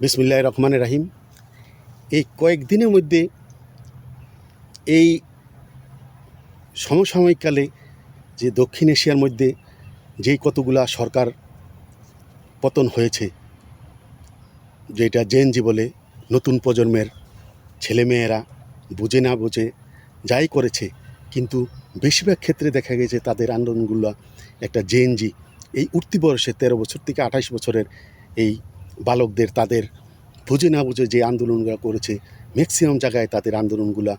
বিসমিল্লাহ রহমানের রাহিম। এই কয়েকদিনের মধ্যে এই সমসাময়িককালে যে দক্ষিণ এশিয়ার মধ্যে যেই কতগুলা সরকার পতন হয়েছে, যেটা জেনজি বলে, নতুন প্রজন্মের ছেলেমেয়েরা বুঝে না বুঝে যাই করেছে, কিন্তু বেশিরভাগ ক্ষেত্রে দেখা গেছে তাদের আন্দোলনগুলো একটা জেএনজি, এই উঠতি বয়সে তেরো বছর থেকে আঠাশ বছরের এই বালকদের তাদের বুঝে না বুঝে যে আন্দোলনগুলো করেছে ম্যাক্সিমাম জায়গায় তাদের আন্দোলনগুলো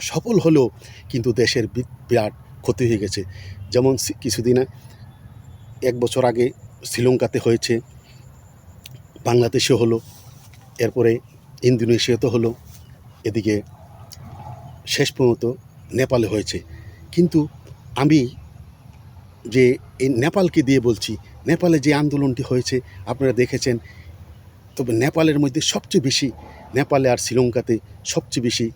সফল হলেও কিন্তু দেশের বিরাট ক্ষতি হয়ে গেছে। যেমন কিছুদিন এক বছর আগে শ্রীলঙ্কাতে হয়েছে বাংলাদেশে হলো, এরপরে ইন্দোনেশিয়াতে হলো, এদিকে শেষ পর্যন্ত নেপালে হয়েছে। কিন্তু আমি যে এই নেপালকে দিয়ে বলছি নেপালে যে আন্দোলনটি হয়েছে, আপনারা দেখেছেন। তবে নেপালের মধ্যে সবচেয়ে বেশি, নেপালে আর শ্রীলঙ্কাতে সবচেয়ে বেশি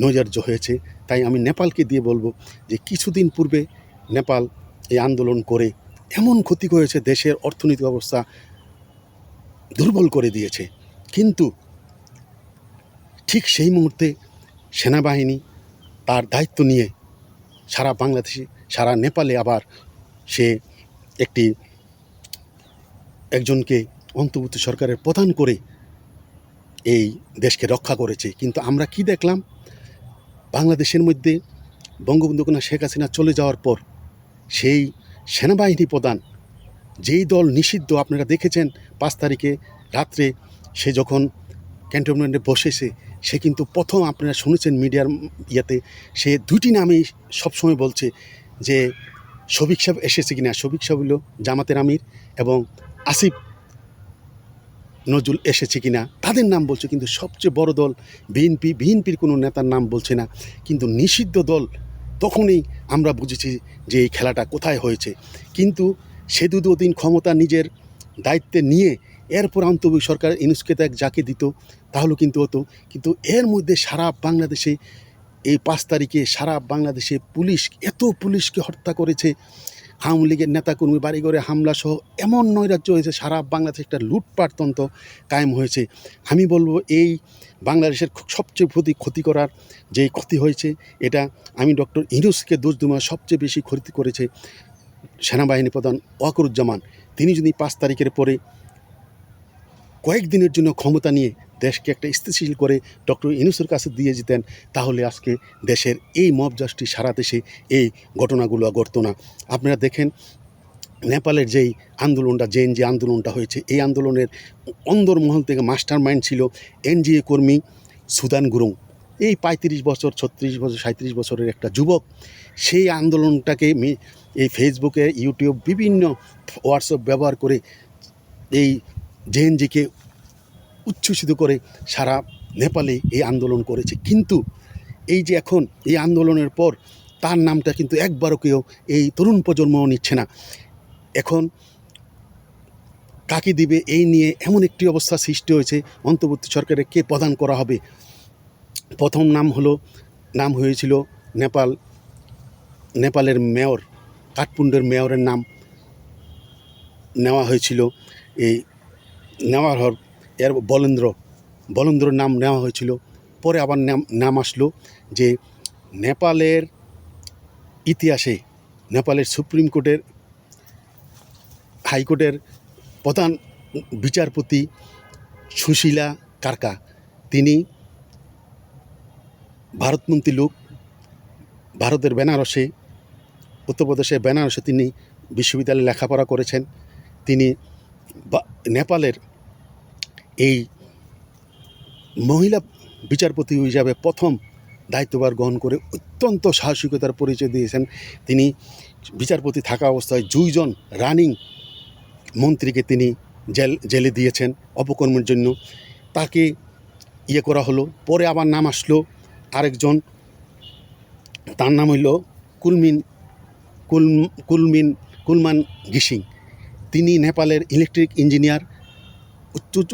নৈরাজ্য হয়েছে। তাই আমি নেপালকে দিয়ে বলব যে কিছুদিন পূর্বে নেপাল এই আন্দোলন করে এমন ক্ষতি করেছে, দেশের অর্থনৈতিক অবস্থা দুর্বল করে দিয়েছে। কিন্তু ঠিক সেই মুহূর্তে সেনাবাহিনী তার দায়িত্ব নিয়ে সারা বাংলাদেশে, সারা নেপালে আবার সে একটি একজনকে অন্তর্বর্তী সরকারের প্রধান করে এই দেশকে রক্ষা করেছে। কিন্তু আমরা কি দেখলাম? বাংলাদেশের মধ্যে বঙ্গবন্ধু কন্যা শেখ হাসিনা চলে যাওয়ার পর সেই সেনাবাহিনী প্রধান, যেই দল নিষিদ্ধ, আপনারা দেখেছেন পাঁচ তারিখে রাত্রে সে যখন ক্যান্টনমেন্টে বসেছে সে কিন্তু প্রথম আপনারা শুনেছেন মিডিয়ার ইয়েতে, সে দুটি নামেই সবসময় বলছে যে, শফিক সাহেব এসেছে কিনা? শফিক সাহেব হলো জামাতের আমির এবং আসিফ, নজরুল এসেছে কিনা? তাদের নাম বলছে, কিন্তু সবচেয়ে বড় দল বিএনপি বিএনপির কোনো নেতার নাম বলছে না। কিন্তু নিষিদ্ধ দল তখনই আমরা বুঝেছি যে এই খেলাটা কোথায় হয়েছে। কিন্তু সে দুদিন ক্ষমতা নিজের দায়িত্বে নিয়ে এরপর আন্তর্জাতিক সরকার ইনুসকে এক যাকে দিত, তাহলে কিন্তু হতো। কিন্তু এর মধ্যে সারা বাংলাদেশে এই পাঁচ তারিখে সারা বাংলাদেশে পুলিশ, এত পুলিশকে হত্যা করেছে আওয়ামী লীগের নেতাকর্মী বাড়িঘরে হামলা সহ এমন নৈরাজ্য হয়েছে, সারা বাংলাদেশে একটা লুটপাটতন্ত্র কায়েম হয়েছে। আমি বলব, এই বাংলাদেশের সবচেয়ে প্রতি ক্ষতি করার যেই ক্ষতি হয়েছে, এটা আমি ডক্টর ইনুসকে দোষ দুমা সবচেয়ে বেশি ক্ষতি করেছে সেনাবাহিনী প্রধান ওয়াকরুজ্জামান। তিনি যদি পাঁচ তারিখের পরে কয়েকদিনের জন্য ক্ষমতা নিয়ে দেশকে একটা স্থিতিশীল করে ডক্টর ইনুসের কাছে দিয়ে যেতেন, তাহলে আজকে দেশের এই মব জাস্টিস সারা দেশে এই ঘটনাগুলো ঘটতো না। আপনারা দেখেন, নেপালের যেই আন্দোলনটা জেন যে আন্দোলনটা হয়েছে, এই আন্দোলনের অন্দরমহল থেকে মাস্টার মাইন্ড ছিল এনজিএ কর্মী সুদান গুরুং। এই পঁয়ত্রিশ বছর, ছত্রিশ বছর সাঁত্রিশ বছরের একটা যুবক, সেই আন্দোলনটাকে এই ফেসবুকে, ইউটিউব, বিভিন্ন হোয়াটসঅ্যাপ ব্যবহার করে এই জেএনজিকে উচ্ছ্বসিত করে সারা নেপালে এই আন্দোলন করেছে। কিন্তু এই যে এখন এই আন্দোলনের পর তার নামটা কিন্তু একবারও কেউ এই তরুণ প্রজন্মও নিচ্ছে না। এখন কাকে দিবে এই নিয়ে এমন একটি অবস্থা সৃষ্টি হয়েছে, অন্তর্বর্তী সরকারে কে প্রদান করা হবে? প্রথম নাম হলো, নাম হয়েছিল নেপাল, নেপালের মেয়র কাঠপুণ্ডের মেয়রের নাম নেওয়া হয়েছিল। এই নেওয়ার হর এর বলেন্দ্র বলেন্দ্র নাম নেওয়া হয়েছিল। পরে আবার নাম নাম আসলো যে নেপালের ইতিহাসে, নেপালের সুপ্রিম কোর্টের, হাইকোর্টের প্রধান বিচারপতি সুশীলা কারকা। তিনি ভারতমন্ত্রী লোক, ভারতের বেনারসে উত্তরপ্রদেশের বেনারসে তিনি বিশ্ববিদ্যালয়ে লেখাপড়া করেছেন। তিনি নেপালের এই মহিলা বিচারপতি হিসাবে প্রথম দায়িত্বভার গ্রহণ করে অত্যন্ত সাহসিকতার পরিচয় দিয়েছেন। তিনি বিচারপতি থাকা অবস্থায় দুইজন রানিং মন্ত্রীকে তিনি জেল, জেলে দিয়েছেন অপকর্মের জন্য। তাকে ইয়ে করা হলো, পরে আবার নাম আসলো আরেকজন। তার নাম হইল কুলমিন কুল কুলমিন, কুলমান গিসিং তিনি নেপালের ইলেকট্রিক ইঞ্জিনিয়ার।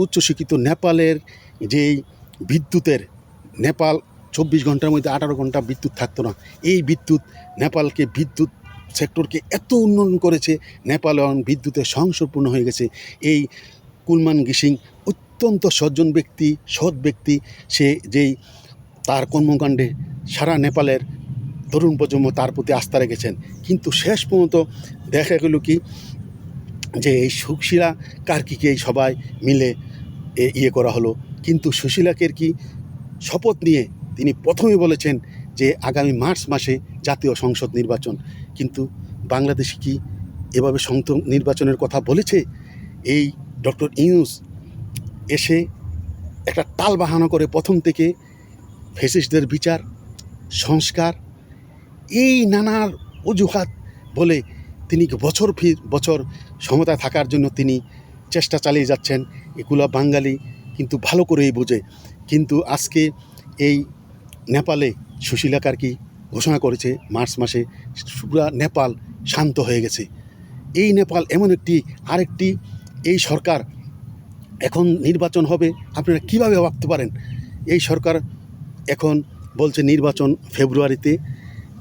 উচ্চশিক্ষিত নেপালের যেই বিদ্যুতের নেপাল চব্বিশ ঘণ্টার মধ্যে আঠারো ঘণ্টা বিদ্যুৎ থাকতো না। এই বিদ্যুৎ নেপালকে বিদ্যুৎ সেক্টরকে এত উন্নয়ন করেছে, নেপাল এখন বিদ্যুতের সংসর্পূর্ণ হয়ে গেছে। এই কুলমান গিসিং অত্যন্ত সজ্জন ব্যক্তি, সৎ ব্যক্তি। সে যেই তার কর্মকাণ্ডে সারা নেপালের তরুণ প্রজন্ম তার প্রতি আস্থা রেখেছেন। কিন্তু শেষ পর্যন্ত দেখা গেল কি যে এই সুশীলা কার্কিকে এই সবাই মিলে ইয়ে করা হলো। কিন্তু সুশীলাকে কি শপথ নিয়ে তিনি প্রথমে বলেছেন যে আগামী মার্চ মাসে জাতীয় সংসদ নির্বাচন। কিন্তু বাংলাদেশে কি এভাবে সংসদ নির্বাচনের কথা বলেছে? এই ডক্টর ইউস এসে একটা টাল বাহানা করে প্রথম থেকে ফেসিস্টদের বিচার, সংস্কার, এই নানার অজুহাত বলে তিনি বছর ফির বছর ক্ষমতায় থাকার জন্য তিনি চেষ্টা চালিয়ে যাচ্ছেন। এগুলো বাঙালি কিন্তু ভালো করেই বোঝে। কিন্তু আজকে এই নেপালে সুশীলাকার কি ঘোষণা করেছে, মার্চ মাসে পুরা নেপাল শান্ত হয়ে গেছে। এই নেপাল এমন একটি, আরেকটি এই সরকার এখন নির্বাচন হবে, আপনারা কীভাবে ভাবতে পারেন? এই সরকার এখন বলছে নির্বাচন ফেব্রুয়ারিতে।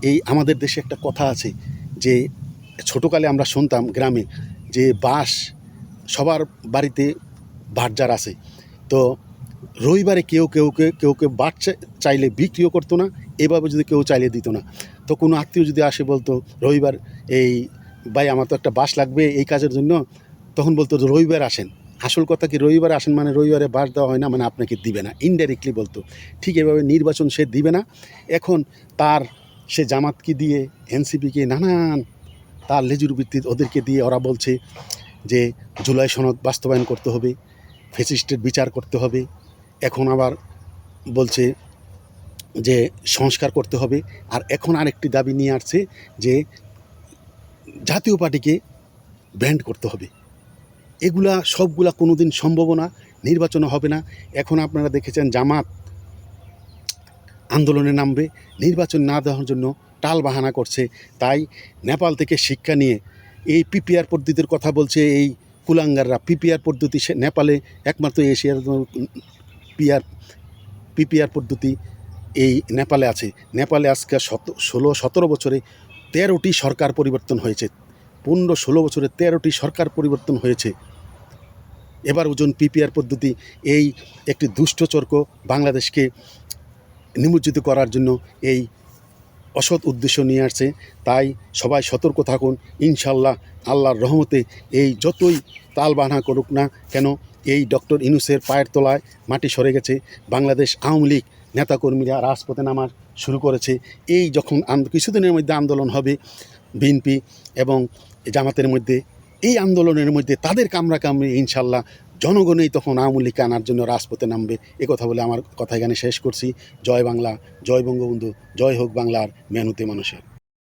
এই আমাদের দেশে একটা কথা আছে যে, ছোটোকালে আমরা শুনতাম গ্রামে যে বাঁশ সবার বাড়িতে বাটজার আছে। তো রবিবারে কেউ কেউ কেউ কেউ বাট চাইলে বিক্রিও করতো না, এভাবে যদি কেউ চাইলে দিত না। তো কোনো আত্মীয় যদি আসে বলতো, রবিবার এই, ভাই আমার তো একটা বাস লাগবে এই কাজের জন্য, তখন বলতো, রবিবার আসেন। আসল কথা কি, রবিবার আসেন মানে রবিবারে বাস দেওয়া হয় না মানে আপনাকে দিবে না ইনডাইরেক্টলি বলতো। ঠিক এভাবে নির্বাচন সে দিবে না। এখন তার সে জামাতকে দিয়ে এনসিপিকে নানান তার লেজুর ভিত্তিতে ওদেরকে দিয়ে ওরা বলছে যে জুলাই সনদ বাস্তবায়ন করতে হবে ফেসিস্টের বিচার করতে হবে। এখন আবার বলছে যে সংস্কার করতে হবে। আর এখন আরেকটি দাবি নিয়ে আসছে যে জাতীয় পার্টিকে ব্যান্ড করতে হবে। এগুলা সবগুলা কোনো দিন সম্ভব না নির্বাচন হবে না। এখন আপনারা দেখেছেন জামাত আন্দোলনে নামবে। নির্বাচন না দেওয়ার জন্য টাল বাহানা করছে। তাই নেপাল থেকে শিক্ষা নিয়ে এই পিপিআর পদ্ধতির কথা বলছে এই কুলাঙ্গাররা। পিপিআর পদ্ধতি নেপালে একমাত্র এশিয়ার পিআর পিপিআর পদ্ধতি এই নেপালে আছে। নেপালে আজকে শত ষোলো, সতেরো বছরে তেরোটি সরকার পরিবর্তন হয়েছে। পনেরো, ষোলো বছরে তেরোটি সরকার পরিবর্তন হয়েছে। এবার ওজন পিপিআর পদ্ধতি এই একটি দুষ্টচর্ক বাংলাদেশকে নিমজ্জিত করার জন্য এই অসৎ উদ্দেশ্য নিয়ে আসছে, তাই সবাই সতর্ক থাকুন। ইনশাল্লাহ আল্লাহর রহমতে এই যতই তাল বানা করুক না কেন, এই ডক্টর ইনুসের পায়ের তলায় মাটি সরে গেছে। বাংলাদেশ আওয়ামী লীগ নেতাকর্মীরা রাজপথে নামার শুরু করেছে। এই যখন কিছুদিনের মধ্যে আন্দোলন হবে বিএনপি এবং জামাতের মধ্যে, এই আন্দোলনের মধ্যে তাদের কামরা কামড়ে ইনশাল্লাহ জনগণই তখন আওয়ামী লীগকে আনার জন্য রাজপথে নামবে। এ কথা বলে আমার কথা এখানে শেষ করছি। জয় বাংলা, জয় বঙ্গবন্ধু, জয় হোক বাংলার মেহনতি মানুষের।